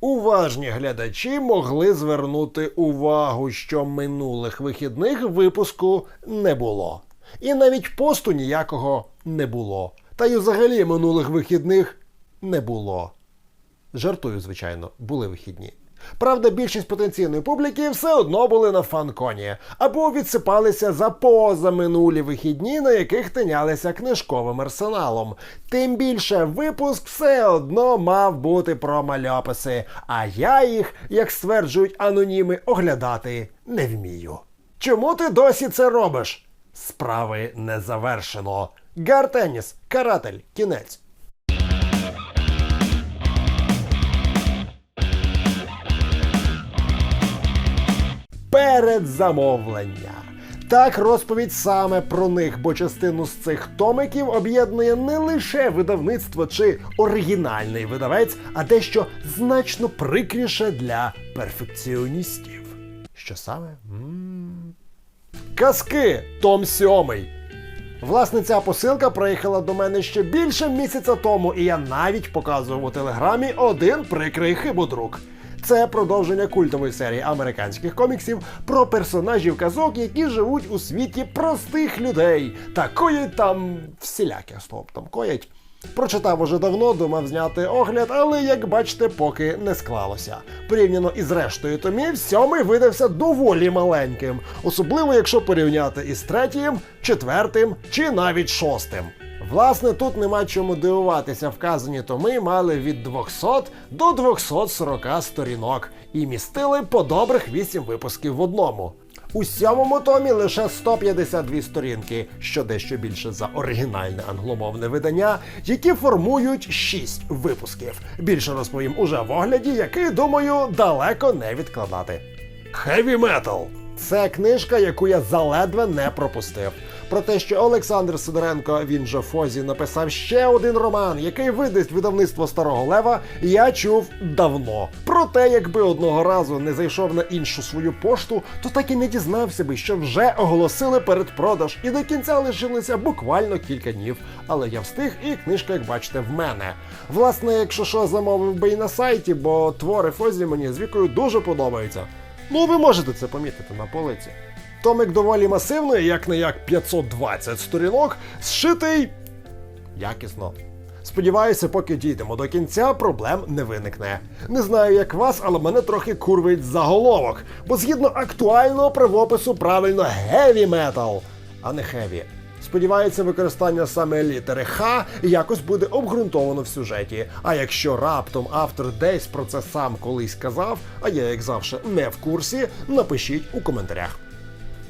Уважні глядачі могли звернути увагу, що минулих вихідних випуску не було. І навіть посту ніякого не було. Та й взагалі минулих вихідних не було. Жартую, звичайно, були вихідні. Правда, більшість потенційної публіки все одно були на фанконі або відсипалися за позаминулі вихідні, на яких тинялися книжковим арсеналом. Тим більше випуск все одно мав бути про мальописи, а я їх, як стверджують аноніми, оглядати не вмію. Чому ти досі це робиш? Справи не завершено. Гартеніс, каратель, кінець. Передзамовлення. Так, розповідь саме про них, бо частину з цих томиків об'єднує не лише видавництво чи оригінальний видавець, а дещо значно прикріше для перфекціоністів. Що саме? Казки, Том сьомий. Власне, ця посилка приїхала до мене ще більше місяця тому, і я навіть показував у телеграмі один прикрий хибодрук. Це продовження культової серії американських коміксів про персонажів казок, які живуть у світі простих людей та коять там всіляке слово там коять. Прочитав уже давно, думав зняти огляд, але як бачите, поки не склалося. Порівняно із рештою томів, сьомий видався доволі маленьким, особливо якщо порівняти із третім, четвертим чи навіть шостим. Власне, тут нема чому дивуватися. Вказані томи мали від 200 до 240 сторінок і містили по добрих 8 випусків в одному. У сьомому томі лише 152 сторінки, що дещо більше за оригінальне англомовне видання, які формують 6 випусків. Більше розповім уже в огляді, який, думаю, далеко не відкладати. Heavy Metal – це книжка, яку я заледве не пропустив. Про те, що Олександр Сидоренко, він же Фозі, написав ще один роман, який видасть видавництво Старого Лева, я чув давно. Проте, якби одного разу не зайшов на іншу свою пошту, то так і не дізнався би, що вже оголосили передпродаж, і до кінця лишилося буквально кілька днів. Але я встиг, і книжка, як бачите, в мене. Власне, якщо що, замовив би і на сайті, бо твори Фозі мені з вікою дуже подобаються. Ну, ви можете це помітити на полиці. Томик доволі масивний, як не як 520 сторінок, зшитий якісно. Сподіваюся, поки дійдемо до кінця, проблем не виникне. Не знаю, як вас, але мене трохи курвить заголовок, бо згідно актуального правопису правильно heavy metal, а не heavy. Сподіваюся, використання саме літери Х якось буде обґрунтовано в сюжеті. А якщо раптом автор десь про це сам колись казав, а я, як завжди, не в курсі, напишіть у коментарях.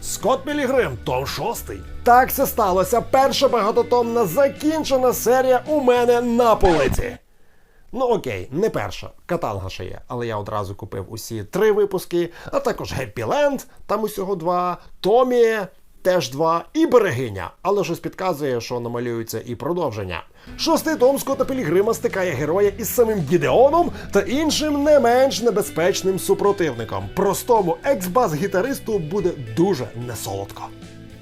Скотт Пілігрим, том 6. Так це сталося. Перша багатотомна закінчена серія у мене на полиці. Ну окей, не перша. Каталга ще є, але я одразу купив усі три випуски, а також Геппіленд, там усього два, Томі, теж два, і берегиня. Але щось підказує, що намалюється і продовження. Шостий том Скотта Пілігрима стикає героя із самим Гідеоном та іншим не менш небезпечним супротивником. Простому екс-бас-гітаристу буде дуже несолодко.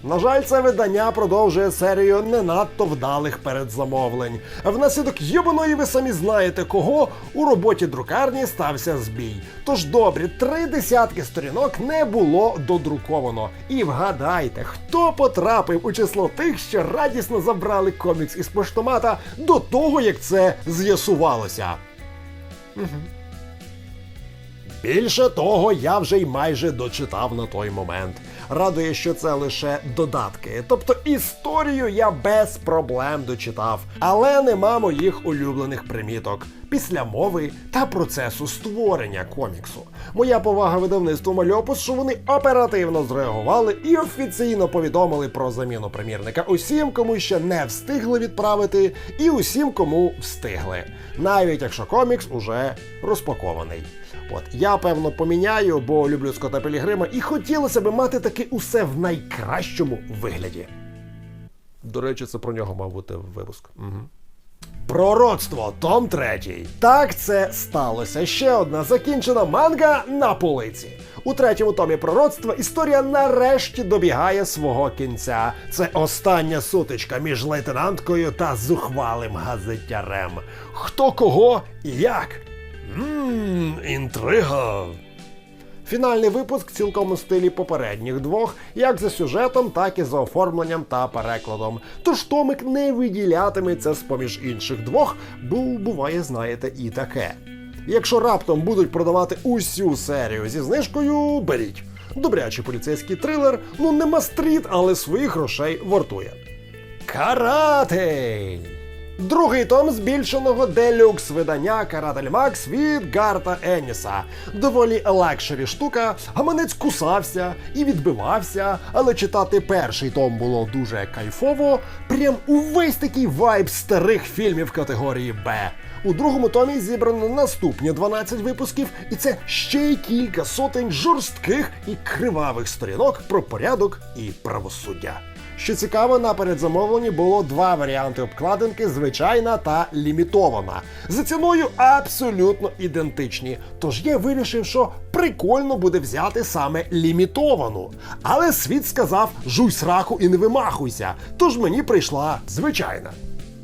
На жаль, це видання продовжує серію не надто вдалих передзамовлень. Внаслідок юбаної ви самі знаєте кого у роботі друкарні стався збій. Тож добрі три десятки сторінок не було додруковано. І вгадайте, хто потрапив у число тих, що радісно забрали комікс із поштомата до того, як це з'ясувалося. Більше того, я вже й майже дочитав на той момент. Радує, що це лише додатки. Тобто історію я без проблем дочитав, але нема моїх улюблених приміток після мови та процесу створення коміксу. Моя повага видавництву Мальопус, що вони оперативно зреагували і офіційно повідомили про заміну примірника усім, кому ще не встигли відправити, і усім, кому встигли, навіть якщо комікс уже розпакований. От я певно поміняю, бо люблю Скотта Пілігрима, і хотілося би мати таки усе в найкращому вигляді. До речі, це про нього мав бути випуск. Угу. Пророцтво, Том 3. Так це сталося. Ще одна закінчена манга на полиці. У третьому томі пророцтва історія нарешті добігає свого кінця. Це остання сутичка між лейтенанткою та зухвалим газетярем. Хто кого і як? Ммм, інтрига. Фінальний випуск цілком у стилі попередніх двох, як за сюжетом, так і за оформленням та перекладом. Тож Томик не виділятиметься з поміж інших двох, бо буває, знаєте, і таке. Якщо раптом будуть продавати усю серію зі знижкою, беріть. Добрячий поліцейський трилер, ну не мастріт, але своїх грошей вартує. Каратель! Другий том збільшеного делюкс видання Каратель Макс від Гарта Еніса. Доволі лекшері штука, гаманець кусався і відбивався, але читати перший том було дуже кайфово. Прям увесь такий вайб старих фільмів категорії Б. У другому томі зібрано наступні 12 випусків, і це ще й кілька сотень жорстких і кривавих сторінок про порядок і правосуддя. Що цікаво, на передзамовленні було два варіанти обкладинки: звичайна та лімітована. За ціною абсолютно ідентичні. Тож я вирішив, що прикольно буде взяти саме лімітовану. Але світ сказав: жуй сраку і не вимахуйся. Тож мені прийшла звичайна.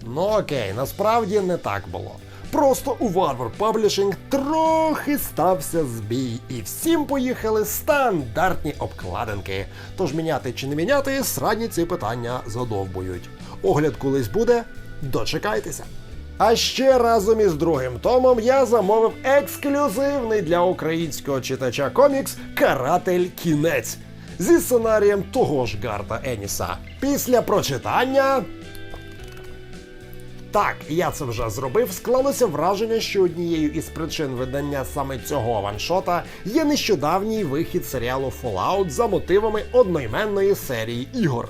Ну окей, насправді не так було. Просто у Warner Publishing трохи стався збій, і всім поїхали стандартні обкладинки. Тож міняти чи не міняти, срадні ці питання задовбують. Огляд колись буде, дочекайтеся. А ще разом із другим томом я замовив ексклюзивний для українського читача комікс Каратель Кінець зі сценарієм того ж Гарта Еніса. Після прочитання так, я це вже зробив. Склалося враження, що однією із причин видання саме цього ваншота є нещодавній вихід серіалу Fallout за мотивами одноіменної серії ігор.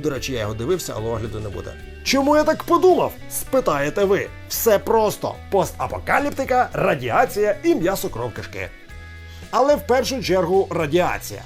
До речі, я його дивився, але огляду не буде. Чому я так подумав? Спитаєте ви. Все просто: постапокаліптика, радіація і м'ясо кров кишки. Але в першу чергу радіація.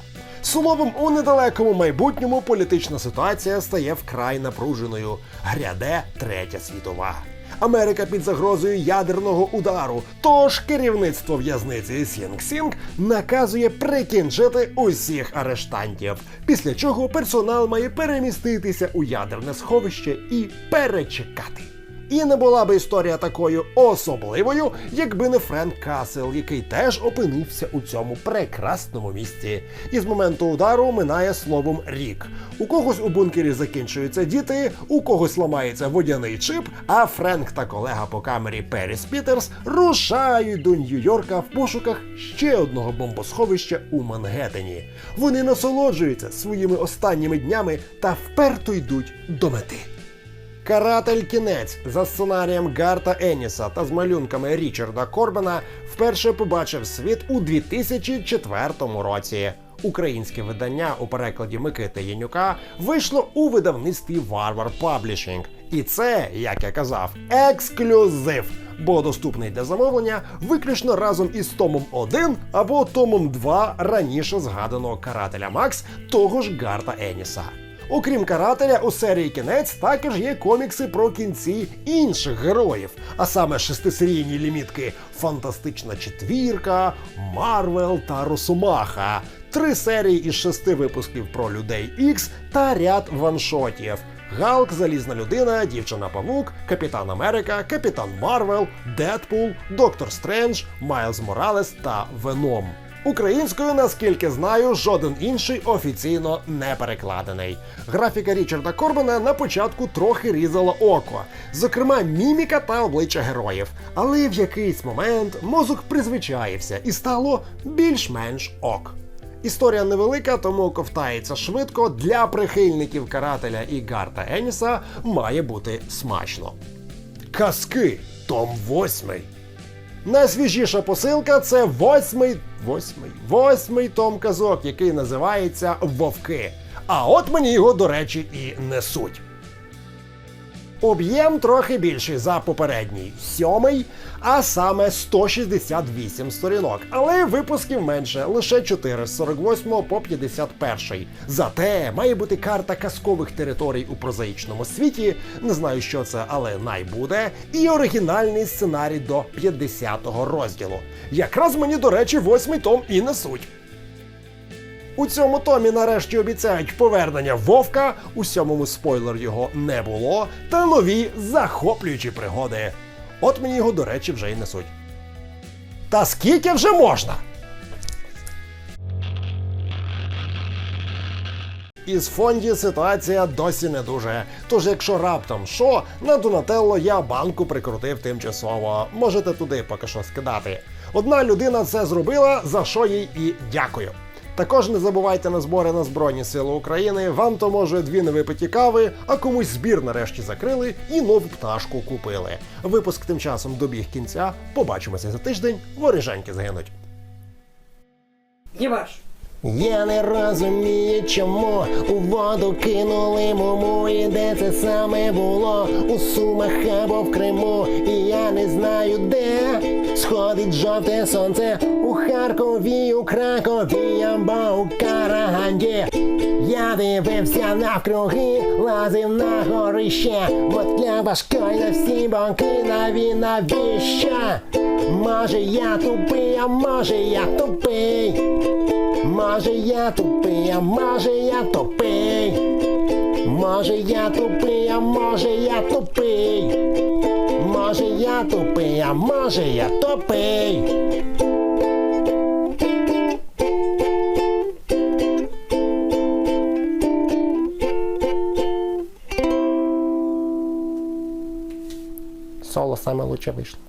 Словом, у недалекому майбутньому політична ситуація стає вкрай напруженою. Гряде третя світова. Америка під загрозою ядерного удару. Тож керівництво в'язниці Сінг-Сінг наказує прикінчити усіх арештантів. Після чого персонал має переміститися у ядерне сховище і перечекати. І не була би історія такою особливою, якби не Френк Касел, який теж опинився у цьому прекрасному місці. І з моменту удару минає словом рік. У когось у бункері закінчуються діти, у когось ламається водяний чип, а Френк та колега по камері Періс Пітерс рушають до Нью-Йорка в пошуках ще одного бомбосховища у Мангеттені. Вони насолоджуються своїми останніми днями та вперто йдуть до мети. Каратель кінець за сценарієм Гарта Еніса та з малюнками Річарда Корбена вперше побачив світ у 2004 році. Українське видання у перекладі Микити Янюка вийшло у видавництві Warner Publishing. І це, як я казав, ексклюзив, бо доступний для замовлення виключно разом із Томом 1 або Томом 2 раніше згаданого карателя Макс того ж Гарта Еніса. Окрім карателя, у серії кінець також є комікси про кінці інших героїв, а саме шестисерійні лімітки Фантастична четвірка, Марвел та Росомаха, три серії із шести випусків про людей Ікс та ряд ваншотів. Галк, Залізна людина, Дівчина Павук, Капітан Америка, Капітан Марвел, Дедпул, Доктор Стрендж, Майлз Моралес та Веном. Українською, наскільки знаю, жоден інший офіційно не перекладений. Графіка Річарда Корбена на початку трохи різала око, зокрема, міміка та обличчя героїв. Але в якийсь момент мозок призвичаївся і стало більш-менш ок. Історія невелика, тому ковтається швидко. Для прихильників карателя і Гарта Еніса має бути смачно. Казки, том восьмий. Найсвіжіша посилка це восьмий, восьмий, восьмий том казок, який називається Вовки. А от мені його, до речі, і несуть. Об'єм трохи більший за попередній сьомий, а саме 168 сторінок. Але випусків менше лише 4 з 48 по 51. Зате має бути карта казкових територій у прозаїчному світі. Не знаю, що це, але найбуде. І оригінальний сценарій до 50-го розділу. Якраз мені, до речі, восьмий том і несуть. У цьому томі нарешті обіцяють повернення Вовка, у сьомому спойлер його не було, та нові захоплюючі пригоди. От мені його, до речі, вже й несуть. Та скільки вже можна? Із фонді ситуація досі не дуже. Тож, якщо раптом що, на Донателло я банку прикрутив тимчасово. Можете туди поки що скидати. Одна людина це зробила, за що їй і дякую. Також не забувайте на збори на Збройні Сили України. Вам то може дві невипиті кави, а комусь збір нарешті закрили і нову пташку купили. Випуск тим часом добіг кінця. Побачимося за тиждень. Воріженьки загинуть. Єбаш. Я не розумію, чому у воду кинули муму, і де це саме було у Сумах або в Криму. І я не знаю де сходить жовте сонце у Харкові, у Кракові або у Караганді. Я дивився навкруги, лазив на горище, от для важкої на всі боки наві навіщо? Може я тупий, а може я тупий. Може я тупий, а може я тупий. Може я тупий, а може я тупий. Може я тупий, а може я тупий. Соло саме лучше вийшло.